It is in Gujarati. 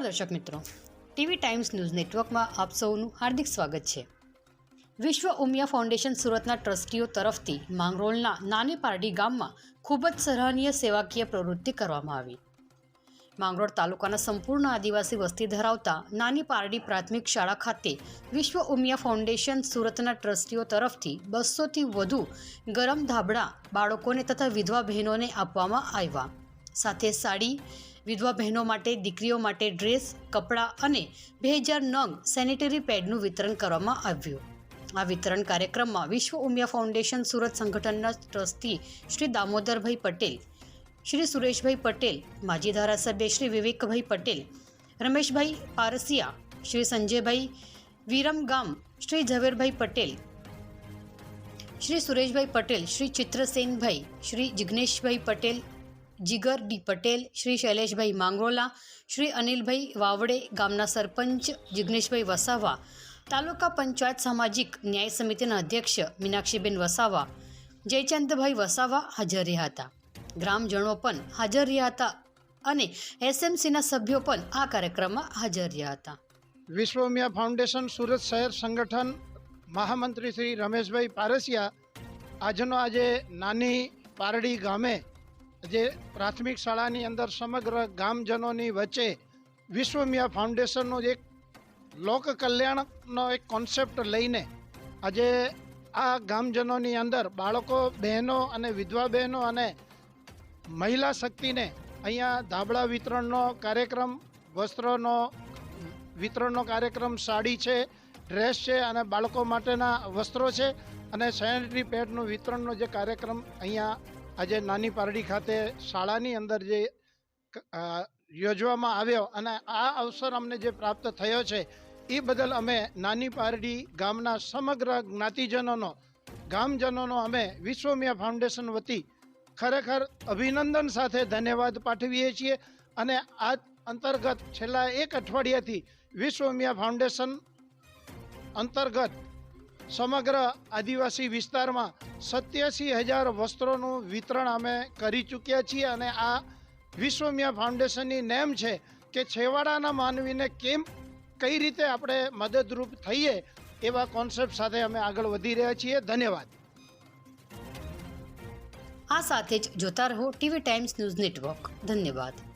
દર્શક મિત્રો. ટીવી ટાઈમ્સ ન્યૂઝ નેટવર્કમાં આપ સૌનું હાર્દિક સ્વાગત છે. વિશ્વ ઉમિયા ફાઉન્ડેશન સુરતના ટ્રસ્ટીઓ તરફથી માંગરોળના નાની પારડી ગામમાં ખૂબ જ સરાહનીય સેવાકીય પ્રવૃત્તિ કરવામાં આવી. માંગરોળ તાલુકાના સંપૂર્ણ આદિવાસી વસ્તી ધરાવતા નાની પારડી પ્રાથમિક શાળા ખાતે વિશ્વ ઉમિયા ફાઉન્ડેશન સુરતના ટ્રસ્ટીઓ તરફથી બસોથી વધુ ગરમ ધાબળા બાળકોને તથા વિધવા બહેનોને આપવામાં આવ્યા. સાથે સાડી વિધવા બહેનો માટે, દીકરીઓ માટે ડ્રેસ, કપડાં અને બે હજાર નંગ સેનિટરી પેડનું વિતરણ કરવામાં આવ્યું. આ વિતરણ કાર્યક્રમમાં વિશ્વ ઉમિયા ફાઉન્ડેશન સુરત સંગઠનના ટ્રસ્ટી શ્રી દામોદરભાઈ પટેલ, શ્રી સુરેશભાઈ પટેલ, માજી ધારાસભ્ય શ્રી વિવેકભાઈ પટેલ, રમેશભાઈ પારસિયા, શ્રી સંજયભાઈ વિરમગામ, શ્રી ઝવેરભાઈ પટેલ, શ્રી સુરેશભાઈ પટેલ, શ્રી ચિત્રસેનભાઈ, શ્રી જિગ્નેશભાઈ પટેલ જીગર, ડી પટેલ, શ્રી શૈલેષભાઈ માંગરોલા, શ્રી અનિલભાઈ વાવડે, ગામના સરપંચ જિગ્નેશભાઈ વસાવા, તાલુકા પંચાયત સામાજિક ન્યાય સમિતિના અધ્યક્ષ મીનાક્ષીબેન વસાવા, જયચંદભાઈ વસાવા હાજર રહ્યા હતા. ગ્રામજનો પણ હાજર રહ્યા હતા અને એસએમસીના સભ્યો પણ આ કાર્યક્રમમાં હાજર રહ્યા હતા. વિશ્વમિયા ફાઉન્ડેશન સુરત શહેર સંગઠન મહામંત્રી શ્રી રમેશભાઈ પારસિયા આજનો આજે નાની પારડી ગામે જે પ્રાથમિક શાળાની અંદર સમગ્ર ગામજનોની વચ્ચે વિશ્વમિયા ફાઉન્ડેશનનો એક લોક કલ્યાણનો એક કોન્સેપ્ટ લઈને આજે આ ગામજનોની અંદર બાળકો, બહેનો અને વિધવા બહેનો અને મહિલા શક્તિને અહીંયા ધાબળા વિતરણનો કાર્યક્રમ, વસ્ત્રોનો વિતરણનો કાર્યક્રમ, સાડી છે, ડ્રેસ છે અને બાળકો માટેના વસ્ત્રો છે અને સેનેટરી પેડનું વિતરણનો જે કાર્યક્રમ અહીંયા આજે નાની પારડી ખાતે શાળાની અંદર જે યોજવામાં આવ્યો અને આ અવસર અમને જે પ્રાપ્ત થયો છે એ બદલ અમે નાની પારડી ગામના સમગ્ર જ્ઞાતિજનોનો, ગામજનોનો અમે વિશ્વમિયા ફાઉન્ડેશન વતી ખરેખર અભિનંદન સાથે ધન્યવાદ પાઠવીએ છીએ અને આ અંતર્ગત છેલ્લા એક અઠવાડિયાથી વિશ્વમિયા ફાઉન્ડેશન અંતર્ગત સમગ્ર આદિવાસી વિસ્તારમાં સત્યાસી હજાર વસ્ત્રોનું વિતરણ અમે કરી ચૂક્યા છીએ અને આ વિશ્વમિયા ફાઉન્ડેશનની નેમ છે કે છેવાડાના માનવીને કેમ કઈ રીતે આપણે મદદરૂપ થઈએ એવા કોન્સેપ્ટ સાથે અમે આગળ વધી રહ્યા છીએ. ધન્યવાદ. આ સાથે જ જોતા રહો ટીવી ટાઈમ્સ ન્યૂઝ નેટવર્ક. ધન્યવાદ.